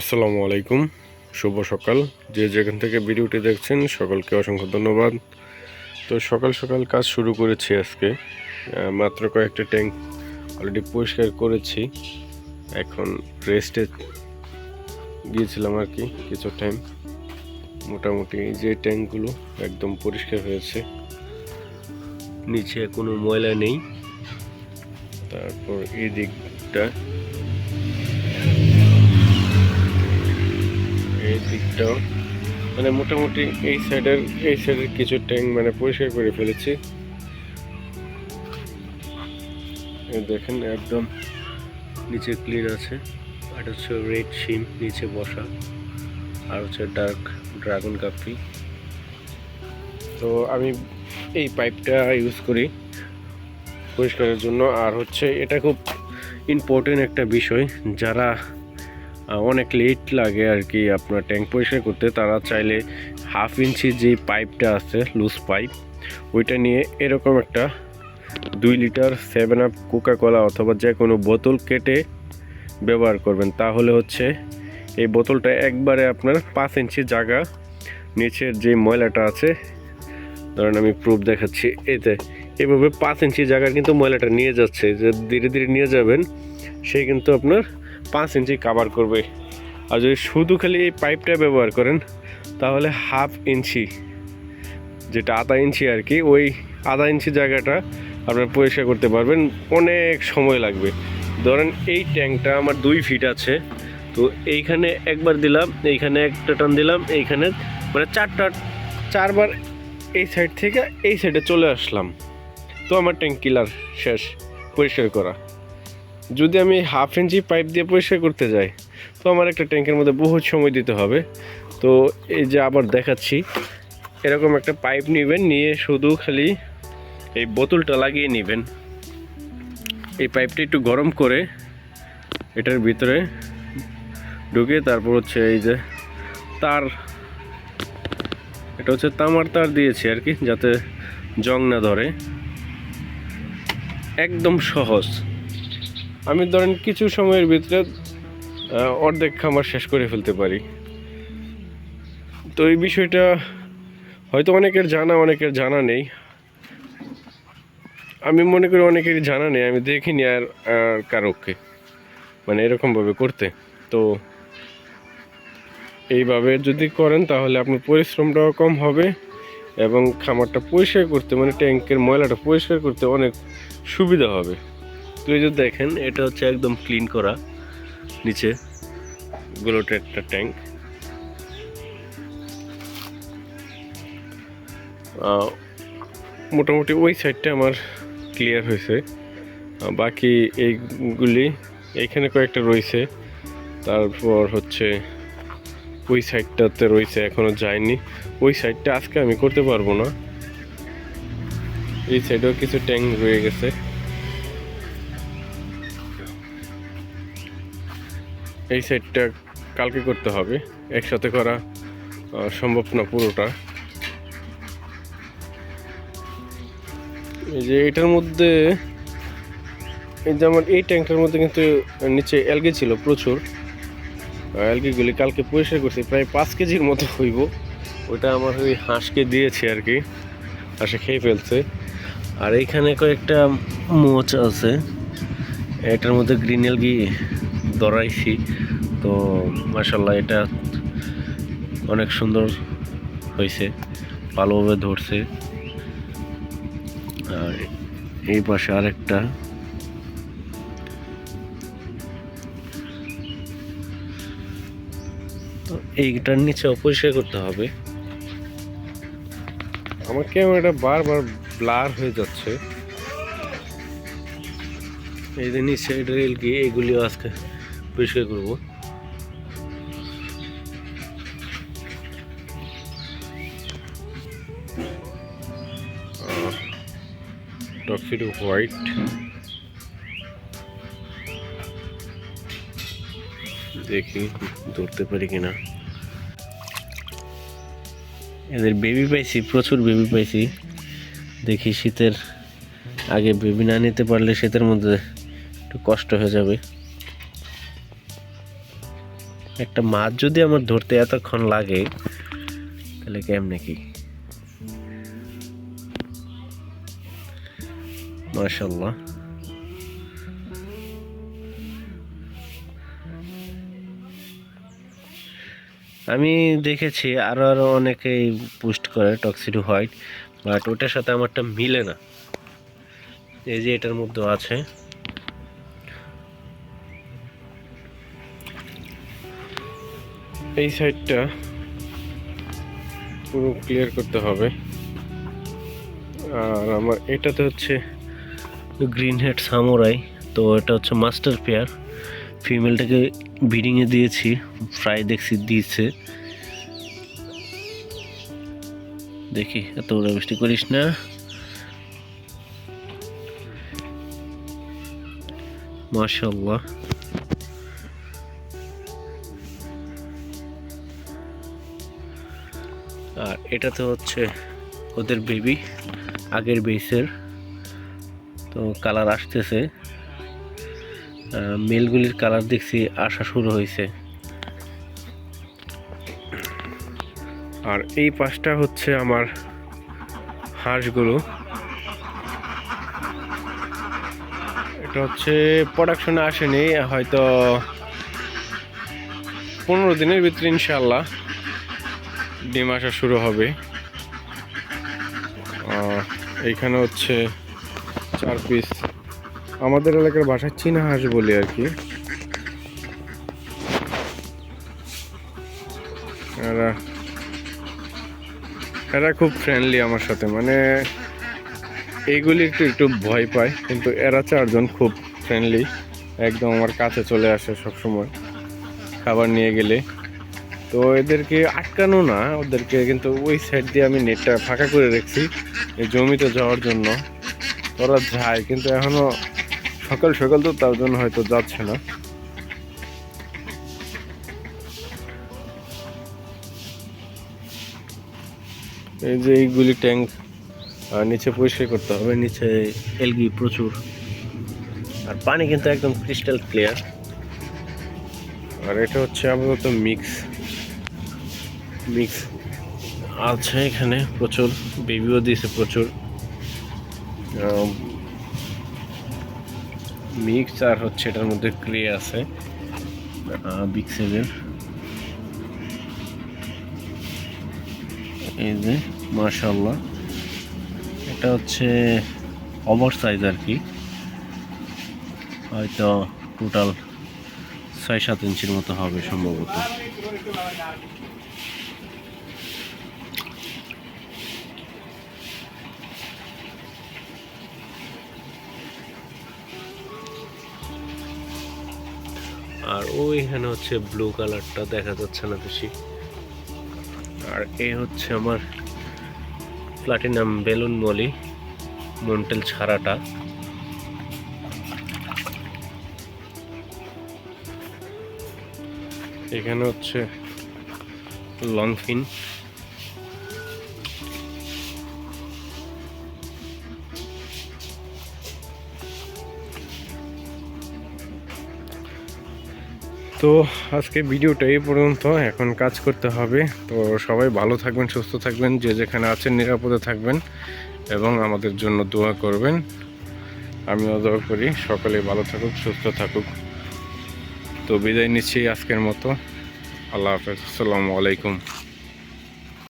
আসসালামু আলাইকুম, শুভ সকাল। যে যেখান থেকে ভিডিওটি দেখছেন, সকলকে অসংখ্য ধন্যবাদ। তো সকাল সকাল কাজ শুরু করেছি আজকে। মাত্র কয়েকটা ট্যাঙ্ক অলরেডি পরিষ্কার করেছি। এখন রেস্টে গিয়েছিলাম আর কি কিছু টাইম মোটামুটি যে ট্যাঙ্কগুলো একদম পরিষ্কার হয়েছে। নিচে কোনো ময়লা নেই। তারপর এই দিকটা এই দিকটাও মানে মোটামুটি এই সাইডের এই সাইডের কিছু ট্যাঙ্ক মানে পরিষ্কার করে ফেলেছি। দেখেন একদম নিচে ক্লিন আছে। আর হচ্ছে রেড শিম নিচে বসা। আর হচ্ছে ডার্ক ড্রাগন কাপি তো আমি এই পাইপটা ইউজ করি পরিষ্কারের জন্য। আর হচ্ছে এটা খুব ইম্পর্টেন্ট একটা বিষয়। যারা অনেক লেট লাগে আর কি আপনার ট্যাঙ্ক পরিষ্কার করতে। তারা চাইলে হাফ ইঞ্চি যে পাইপটা আছে লুজ পাইপ ওইটা নিয়ে এরকম একটা দুই litre Seven Up Coca Cola অথবা যে কোনো বোতল কেটে ব্যবহার করবেন। তাহলে হচ্ছে এই বোতলটা একবারে আপনার পাঁচ ইঞ্চি জায়গা নিচের যে ময়লাটা আছে, ধরেন আমি প্রুফ দেখাচ্ছি, এতে। এভাবে পাঁচ ইঞ্চি জায়গার কিন্তু ময়লাটা নিয়ে যাচ্ছে। যে ধীরে ধীরে নিয়ে যাবেন, সে কিন্তু আপনার পাঁচ ইঞ্চি কাভার করবে। আর যদি শুধু খালি এই পাইপটা ব্যবহার করেন, তাহলে হাফ ইঞ্চি, যেটা আধা ইঞ্চি আর কি, ওই আধা ইঞ্চি জায়গাটা আপনার পরিষ্কার করতে পারবেন। অনেক সময় লাগবে। ধরেন এই ট্যাঙ্কটা আমার দুই ফিট আছে, তো এইখানে একবার দিলাম, এইখানে একটা টান দিলাম, এইখানে মানে চারটা, চারবার এই সাইড থেকে এই সাইডে চলে আসলাম। তো আমার ট্যাঙ্ক কিলার শেষ, পরিষ্কার করা। যদি আমি হাফ ইঞ্চি পাইপ দিয়ে পরিষ্কার করতে যাই, তো আমার একটা ট্যাঙ্কের মধ্যে বহুত সময় দিতে হবে। তো এই যে আবার দেখাচ্ছি, এরকম একটা পাইপ নেবেন, নিয়ে শুধু খালি এই বোতলটা লাগিয়ে নেবেন। এই পাইপটা একটু গরম করে এটার ভিতরে ঢুকে তারপর হচ্ছে এই যে তার, এটা হচ্ছে তামার তার দিয়েছি আর কি, যাতে জং না ধরে। একদম সহজ। আমি ধরেন কিছু সময়ের ভিতরে অর্ধেক খামার শেষ করে ফেলতে পারি। তো এই বিষয়টা হয়তো অনেকের জানা অনেকের জানা নেই। আমি মনে করি অনেকেরই জানা নেই, আমি দেখিনি আর কারোকে মানে এরকমভাবে করতে। তো এইভাবে যদি করেন তাহলে আপনার পরিশ্রমটাও কম হবে এবং খামারটা পরিষ্কার করতে মানে ট্যাঙ্কের ময়লাটা পরিষ্কার করতে অনেক সুবিধা হবে। এই যে দেখেন, এটা হচ্ছে একদম ক্লিন করা। নিচে গুলোটা একটা ট্যাঙ্ক মোটামুটি ওই সাইডটা আমার ক্লিয়ার হয়েছে। বাকি এইগুলি, এইখানে কয়েকটা রয়েছে। তারপর হচ্ছে ওই সাইডটাতে রয়েছে, এখনও যায়নি। ওই সাইডটা আজকে আমি করতে পারব না। এই সাইডেও কিছু ট্যাঙ্ক রয়ে গেছে। এই সাইডটা কালকে করতে হবে। একসাথে করা সম্ভব না পুরোটা। এই যে এটার মধ্যে, এই যে আমার এই ট্যাঙ্কটার মধ্যে কিন্তু নিচে অ্যালগি ছিল প্রচুর। অ্যালগিগুলি কালকে পরিষ্কার করছি, প্রায় পাঁচ কেজির মতো হইব। ওটা আমার ওই হাঁসকে দিয়েছি আর কি, হাঁসে খেয়ে ফেলছে। আর এইখানে কয়েকটা মোচ আছে। এটার মধ্যে গ্রিন এলগি ধরাইছি তো মাসাল্লাহ এটা অনেক সুন্দর হয়েছে ভালোভাবে ধরছে। আর এই পাশে আরেকটা। তো এইটার নিচে অপরিষ্কার করতে হবে। আমার ক্যামেরাটা বারবার ব্লার হয়ে যাচ্ছে। এই যে নিচে রেল গিয়ে এগুলিও আজকে পরিষ্কার করব। Tuxedo white. দেখি ধরতে পারি কিনা। এদের বেবি পাইছি, প্রচুর বেবি পাইছি। দেখি শীতের আগে বেবি না নিতে পারলে শীতের মধ্যে একটু কষ্ট হয়ে যাবে। একটা মাছ যদি আমার ধরতে এতক্ষণ লাগে, তাহলে কেমনে কি? মাশাল্লাহ আমি দেখেছি আরও আরও অনেকেই পোস্ট করে টক্সিডো হোয়াইট, বাট ওটার সাথে আমারটা মিলে না। এই যে এটার মধ্যে আছে। এই সাইডটা পুরো ক্লিয়ার করতে হবে। আর আমার এটাতে হচ্ছে গ্রিন হেড সামোরাই তো এটা হচ্ছে মাস্টার পেয়ার ফিমেলটাকে ব্রিডিংয়ে দিয়েছি ফ্রাই দেখছি, দিয়েছে। দেখি, এত বৃষ্টি করিস না। মাশাল্লাহ আর এটাতে হচ্ছে ওদের বেবি আগের বেসের তো কালার আসতেছে। মেলগুলির কালার দেখছি আসা শুরু হয়েছে। আর এই পাশটা হচ্ছে আমার হাঁসগুলো। এটা হচ্ছে প্রোডাকশনে আসেনি, হয়তো পনেরো দিনের ভিতরে ইনশাল্লাহ ডিম আসা শুরু হবে। এইখানে হচ্ছে চার পিস আমাদের এলাকার ভাষায় চীনা হাঁস বলি আর কি। এরা এরা খুব ফ্রেন্ডলি আমার সাথে। মানে এইগুলি একটু একটু ভয় পায়, কিন্তু এরা চারজন খুব ফ্রেন্ডলি একদম আমার কাছে চলে আসে সব সময় খাবার নিয়ে গেলে। তো এদেরকে আটকানো না, ওদেরকে কিন্তু ওই সাইড দিয়ে আমি নেটটা ফাঁকা করে রেখেছি, এই জমিতে যাওয়ার জন্য। ওরা যায়, কিন্তু এখনও সকাল সকাল তো তার জন্য হয়তো যাচ্ছে না। এই যে এইগুলি ট্যাঙ্ক নিচে পরিষ্কার করতে হবে, নিচে এলগি প্রচুর। আর পানি কিন্তু একদম ক্রিস্টাল ক্লিয়ার আর এটা হচ্ছে আপাতত মিক্স মিক্স আছে এখানে প্রচুর বেবিও দিয়েছে প্রচুর। মিক্স আর হচ্ছে এটার মধ্যে ক্লে আছে বিগ সেভেন এই যে মার্শাল্লাহ এটা হচ্ছে ওভার সাইজ আর কি। হয়তো টোটাল ছয় সাত ইঞ্চির মতো হবে সম্ভবত। আর ওইখানে হচ্ছে ব্লু কালারটা দেখা যাচ্ছে না বেশি। আর এ হচ্ছে আমার প্লাটিনাম বেলুন মলি, মন্টেল ছাড়াটা। এখানে হচ্ছে লংফিন তো আজকে ভিডিওটা এই পর্যন্ত। এখন কাজ করতে হবে। তো সবাই ভালো থাকবেন, সুস্থ থাকবেন, যে যেখানে আছেন নিরাপদে থাকবেন এবং আমাদের জন্য দোয়া করবেন। আমিও দোয়া করি, সকলে ভালো থাকুক, সুস্থ থাকুক। তো বিদায় নিচ্ছি আজকের মতো। আল্লাহ হাফেজ। আসসালামু আলাইকুম।